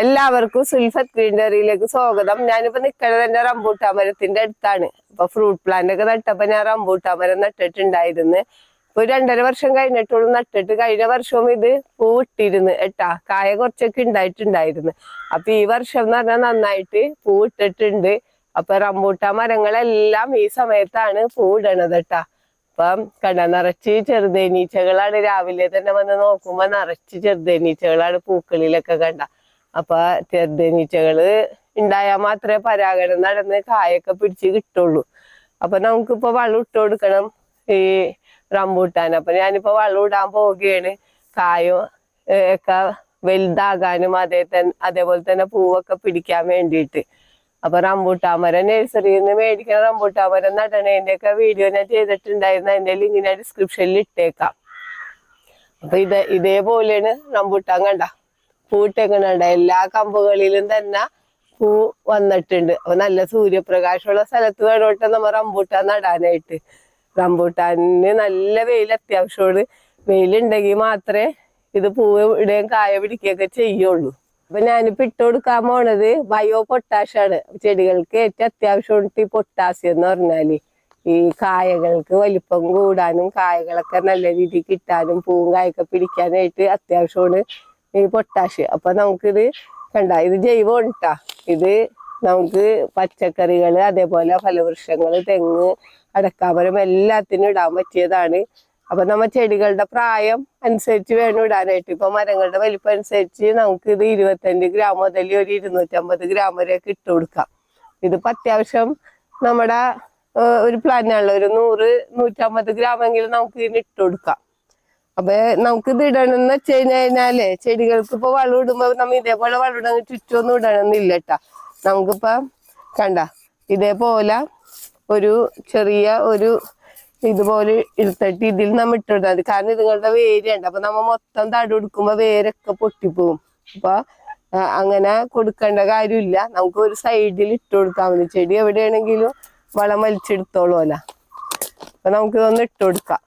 എല്ലാവർക്കും സുൽഫത്ത് ഗ്രീനറിയിലേക്ക് സ്വാഗതം. ഞാനിപ്പോ നിൽക്കുന്നത് എന്റെ റംബൂട്ടാ മരത്തിന്റെ അടുത്താണ്. അപ്പൊ ഫ്രൂട്ട് പ്ലാന്റ് ഒക്കെ നട്ടപ്പോ ഞാൻ റംബൂട്ടാ മരം നട്ടിട്ടുണ്ടായിരുന്നു. ഇപ്പൊ രണ്ടര വർഷം കഴിഞ്ഞിട്ടുള്ളൂ നട്ടിട്ട്. കഴിഞ്ഞ വർഷവും ഇത് പൂവിട്ടിരുന്നു ഏട്ടാ കായ കുറച്ചൊക്കെ ഉണ്ടായിട്ടുണ്ടായിരുന്നു. അപ്പൊ ഈ വർഷം എന്ന് പറഞ്ഞാൽ നന്നായിട്ട് പൂവിട്ടിട്ടുണ്ട്. അപ്പൊ റംബൂട്ടാ മരങ്ങളെല്ലാം ഈ സമയത്താണ് പൂവിടണത് കേട്ടാ. അപ്പം കട നിറച്ച് ചെറുതേനീച്ചകളാണ്. രാവിലെ തന്നെ വന്ന് നോക്കുമ്പോ നിറച്ച് ചെറുതേനീച്ചകളാണ് പൂക്കളിലൊക്കെ കണ്ട. അപ്പൊ ചെറുതേനീച്ചകൾ ഉണ്ടായാൽ മാത്രമേ പരാഗണം നടന്ന് കായൊക്കെ പിടിച്ച് കിട്ടുള്ളൂ. അപ്പൊ നമുക്കിപ്പോ വെള്ളം ഇട്ട് കൊടുക്കണം ഈ റംബൂട്ടാൻ അപ്പൊ ഞാനിപ്പോ വെള്ളം ഇടാൻ പോവുകയാണ്. കായോ ഒക്കെ വലുതാകാനും അതേ തന്നെ അതേപോലെ തന്നെ പൂവൊക്കെ പിടിക്കാൻ വേണ്ടിയിട്ട്. അപ്പൊ റംബൂട്ടാമരം നഴ്സറിയിൽ നിന്ന് മേടിക്കുന്ന റംബൂട്ടാമരം നടണേന്റെ ഒക്കെ വീഡിയോ ഞാൻ ചെയ്തിട്ടുണ്ടായിരുന്നു. അതിന്റെ ലിങ്ക് ഞാൻ ഡിസ്ക്രിപ്ഷനിൽ ഇട്ടേക്കാം. അപ്പൊ ഇത് ഇതേപോലെയാണ് റംബൂട്ടാൻ കണ്ട. പൂട്ടേക്കണുണ്ട് എല്ലാ കമ്പുകളിലും തന്നെ പൂ വന്നിട്ടുണ്ട്. അപ്പൊ നല്ല സൂര്യപ്രകാശമുള്ള സ്ഥലത്ത് വേണോട്ടെ നമ്മ റംബൂട്ടാൻ നടാനായിട്ട്. റംബൂട്ടാനിന് നല്ല വെയിൽ അത്യാവശ്യമാണ്. വെയിലുണ്ടെങ്കിൽ മാത്രമേ ഇത് പൂവ് ഇടുകയും കായ പിടിക്കുകയൊക്കെ ചെയ്യുള്ളൂ. അപ്പൊ ഞാനിപ്പോ ഇട്ട് കൊടുക്കാൻ പോണത് ബയോ പൊട്ടാഷാണ് ചെടികൾക്ക് ഏറ്റവും അത്യാവശ്യമുണ്ട് ഈ പൊട്ടാസ്യം എന്ന് പറഞ്ഞാൽ. ഈ കായകൾക്ക് വലിപ്പം കൂടാനും കായകളൊക്കെ നല്ല രീതിയിൽ കിട്ടാനും പൂവും കായൊക്കെ പിടിക്കാനായിട്ട് അത്യാവശ്യമാണ്. ഈ പൊട്ടാഷ് അപ്പൊ നമുക്കിത് കണ്ട ഇത് ജൈവം ട്ടാ ഇത് നമുക്ക് പച്ചക്കറികൾ അതേപോലെ ഫലവൃക്ഷങ്ങൾ തെങ്ങ് അടക്കാമരം എല്ലാത്തിനും ഇടാൻ പറ്റിയതാണ്. അപ്പൊ നമ്മ ചെടികളുടെ പ്രായം അനുസരിച്ച് വേണം ഇടാനായിട്ട്. ഇപ്പൊ മരങ്ങളുടെ വലിപ്പം അനുസരിച്ച് നമുക്ക് ഇത് ഇരുപത്തഞ്ച് ഗ്രാം മുതൽ ഒരു ഇരുന്നൂറ്റമ്പത് ഗ്രാം വരെയൊക്കെ ഇട്ട് കൊടുക്കാം. ഇതിപ്പോ അത്യാവശ്യം നമ്മുടെ ഒരു പ്ലാനാണല്ലോ ഒരു നൂറ് നൂറ്റമ്പത് ഗ്രാമെങ്കിലും നമുക്ക് ഇതിന് ഇട്ട് കൊടുക്കാം. അപ്പൊ നമുക്ക് ഇത് ഇടണമെന്ന് വെച്ച് കഴിഞ്ഞാൽ ചെടികൾക്ക് ഇപ്പൊ വളം ഇടുമ്പോ നമ്മ ഇതേപോലെ വളം ഇടാൻ ചുറ്റൊന്നും ഇടണമെന്നില്ല കേട്ടാ നമുക്കിപ്പൊ കണ്ട ഇതേപോലെ ഒരു ചെറിയ ഒരു ഇതുപോലെ എടുത്തിട്ട് ഇതിൽ നമ്മ ഇട്ടിടാ മതി. കാരണം ഇതുങ്ങളുടെ വേരുണ്ട്. അപ്പൊ നമ്മ മൊത്തം തടു കൊടുക്കുമ്പോ വേരൊക്കെ പൊട്ടിപ്പോവും. അപ്പൊ അങ്ങനെ കൊടുക്കേണ്ട കാര്യമില്ല. നമുക്ക് ഒരു സൈഡിൽ ഇട്ട് കൊടുക്കാൻ മതി. ചെടി എവിടെയാണെങ്കിലും വളം വലിച്ചെടുത്തോളൂല. അപ്പൊ നമുക്കിതൊന്ന് ഇട്ട് കൊടുക്കാം.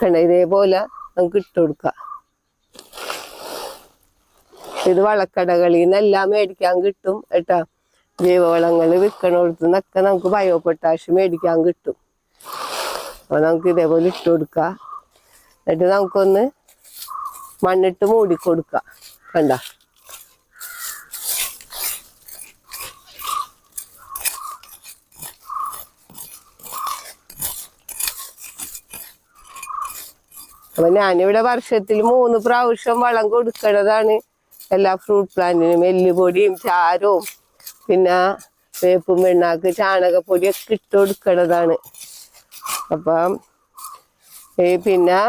കണ്ട ഇതേപോലെ നമുക്ക് ഇട്ട് കൊടുക്കാം ഇത് വളക്കടകളിൽ നിന്നെല്ലാം മേടിക്കാൻ കിട്ടും കേട്ടാ. ജൈവവളങ്ങൾ വിൽക്കണോടത്ത് നിന്നൊക്കെ നമുക്ക് ബയോ പൊട്ടാഷ് മേടിക്കാൻ കിട്ടും. അപ്പൊ നമുക്ക് ഇതേപോലെ ഇട്ട് കൊടുക്കാം എന്നിട്ട് നമുക്കൊന്ന് മണ്ണിട്ട് മൂടിക്കൊടുക്ക കൊടുക്കാം കണ്ട? അപ്പൊ ഞാനിവിടെ വർഷത്തിൽ മൂന്ന് പ്രാവശ്യം വളം കൊടുക്കണതാണ് എല്ലാ ഫ്രൂട്ട് പ്ലാന്റിനും എല്ലുപൊടിയും ചാരവും പിന്നെ വേപ്പും വെണ്ണാക്ക് ചാണകപ്പൊടിയൊക്കെ ഇട്ട് കൊടുക്കണതാണ്. അപ്പം പിന്നെ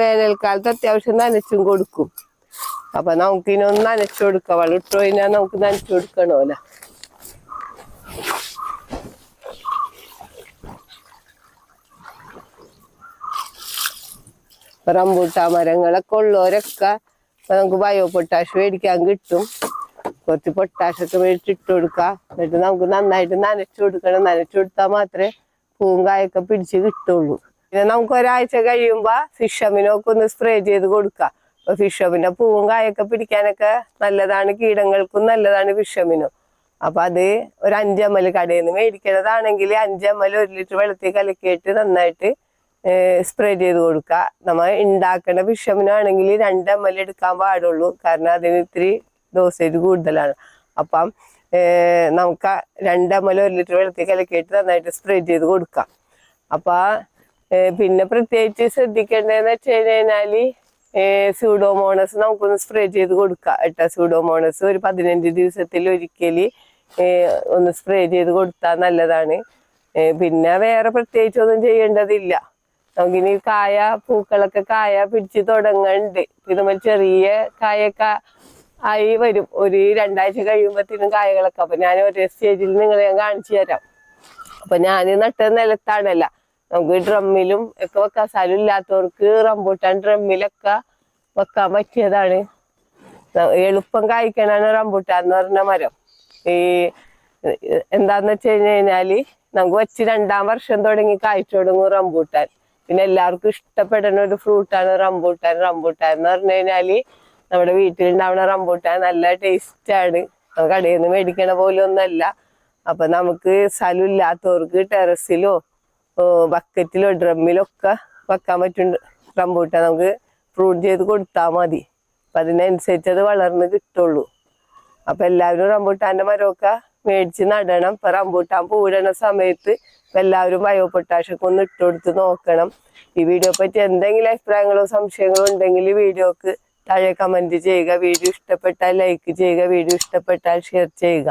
വേനൽക്കാലത്ത് അത്യാവശ്യം നനച്ചും കൊടുക്കും. അപ്പൊ നമുക്കിനൊന്ന് നനച്ചു കൊടുക്കാം. വളം ഇട്ട് കഴിഞ്ഞാൽ നമുക്ക് നനച്ചു കൊടുക്കണമല്ലോ. റംബൂട്ടാൻ മരങ്ങളൊക്കെ ഉള്ളവരൊക്കെ നമുക്ക് ബയോ പൊട്ടാഷ് മേടിക്കാൻ കിട്ടും. കുറച്ച് പൊട്ടാഷൊക്കെ മേടിച്ചിട്ട് കൊടുക്കാം. എന്നിട്ട് നമുക്ക് നന്നായിട്ട് നനച്ചു കൊടുക്കണം. നനച്ചു കൊടുത്താൽ മാത്രമേ പൂവും കായൊക്കെ പിടിച്ച് കിട്ടുള്ളൂ. പിന്നെ നമുക്ക് ഒരാഴ്ച കഴിയുമ്പോ ഫിഷമിനൊക്കെ ഒന്ന് സ്പ്രേ ചെയ്ത് കൊടുക്കാം. അപ്പൊ ഫിഷമിന്റെ പൂവും കായൊക്കെ പിടിക്കാനൊക്കെ നല്ലതാണ്. കീടങ്ങൾക്കും നല്ലതാണ് ഫിഷമിനും അപ്പൊ അത് ഒരു അഞ്ചമ്മൽ കടയിൽ നിന്ന് മേടിക്കണതാണെങ്കിൽ അഞ്ചമ്മൽ ഒരു ലിറ്റർ വെള്ളത്തിൽ കലക്കിയിട്ട് നന്നായിട്ട് സ്പ്രേ ചെയ്ത് കൊടുക്കുക. നമ്മൾ ഉണ്ടാക്കേണ്ട വിഷമിനാണെങ്കിൽ രണ്ട് എം എൽ എടുക്കാൻ പാടുള്ളൂ. കാരണം അതിന് ഇത്തിരി ഡോസേജ് കൂടുതലാണ്. അപ്പം നമുക്ക് രണ്ട് എം എൽ ഒരു ലിറ്റർ വെള്ളത്തിൽ കലക്കിയിട്ട് നന്നായിട്ട് സ്പ്രേ ചെയ്ത് കൊടുക്കാം. അപ്പം പിന്നെ പ്രത്യേകിച്ച് ശ്രദ്ധിക്കേണ്ടതെന്ന് വെച്ച് കഴിഞ്ഞാൽ സ്യൂഡോമോണസ് നമുക്കൊന്ന് സ്പ്രേ ചെയ്ത് കൊടുക്കാം കേട്ടോ. സ്യൂഡോമോണസ് ഒരു പതിനഞ്ച് ദിവസത്തിൽ ഒരിക്കൽ ഒന്ന് സ്പ്രേ ചെയ്ത് കൊടുത്താൽ നല്ലതാണ്. പിന്നെ വേറെ പ്രത്യേകിച്ച് ഒന്നും ചെയ്യേണ്ടതില്ല. നമുക്കിനി കായ പൂക്കളൊക്കെ കായ പിടിച്ച് തുടങ്ങുന്നുണ്ട് ഇതുമ്പോൾ ചെറിയ കായൊക്കെ ആയി വരും. ഒരു രണ്ടാഴ്ച കഴിയുമ്പോഴത്തേനും കായകളൊക്കെ. അപ്പൊ ഞാൻ ഒരേ സ്റ്റേജിൽ നിങ്ങളെ ഞാൻ കാണിച്ചു തരാം. അപ്പൊ ഞാൻ നട്ട നിലത്താണല്ല. നമുക്ക് ഡ്രമ്മിലും ഒക്കെ വെക്കാൻ സ്ഥലം ഇല്ലാത്തവർക്ക് റംബൂട്ടാൻ ഡ്രമ്മിലൊക്കെ വെക്കാൻ പറ്റിയതാണ്. എളുപ്പം കായ്ക്കണാണ് റംബൂട്ടാൻ എന്ന് പറഞ്ഞ മരം. ഈ എന്താന്ന് വെച്ച് കഴിഞ്ഞ് കഴിഞ്ഞാൽ നമുക്ക് വെച്ച് രണ്ടാം വർഷം തുടങ്ങി കായ്ച്ചു തുടങ്ങും റംബൂട്ടാൻ. പിന്നെ എല്ലാവർക്കും ഇഷ്ടപ്പെടുന്ന ഒരു ഫ്രൂട്ടാണ് റംബൂട്ടാൻ. റംബൂട്ടാൻ എന്ന് പറഞ്ഞു കഴിഞ്ഞാൽ നമ്മുടെ വീട്ടിലുണ്ടാവുന്ന റംബൂട്ടാൻ നല്ല ടേസ്റ്റ് ആണ്. നമുക്ക് കടയിൽ നിന്ന് മേടിക്കണ പോലെ ഒന്നല്ല അപ്പൊ നമുക്ക് സ്ഥലം ഇല്ലാത്തവർക്ക് ടെറസിലോ ബക്കറ്റിലോ ഡ്രമ്മിലോ ഒക്കെ വെക്കാൻ പറ്റും റംബൂട്ടാൻ. നമുക്ക് ഫ്രൂട്ട് ചെയ്ത് കൊടുത്താൽ മതി. അപ്പൊ അതിനനുസരിച്ച് അത് വളർന്ന് കിട്ടുള്ളൂ. അപ്പൊ എല്ലാവരും റംബൂട്ടാന്റെ മരമൊക്കെ മേടിച്ച് നടണം. ഇപ്പൊ റംബൂട്ടാൻ പൂവിടണ സമയത്ത് ഇപ്പൊ എല്ലാവരും ബയോ പൊട്ടാഷൊക്കെ ഒന്ന് ഇട്ട് കൊടുത്ത് നോക്കണം. ഈ വീഡിയോ പറ്റി എന്തെങ്കിലും അഭിപ്രായങ്ങളോ സംശയങ്ങളോ ഉണ്ടെങ്കിൽ വീഡിയോക്ക് താഴെ കമന്റ് ചെയ്യുക. വീഡിയോ ഇഷ്ടപ്പെട്ടാൽ ലൈക്ക് ചെയ്യുക. വീഡിയോ ഇഷ്ടപ്പെട്ടാൽ ഷെയർ ചെയ്യുക.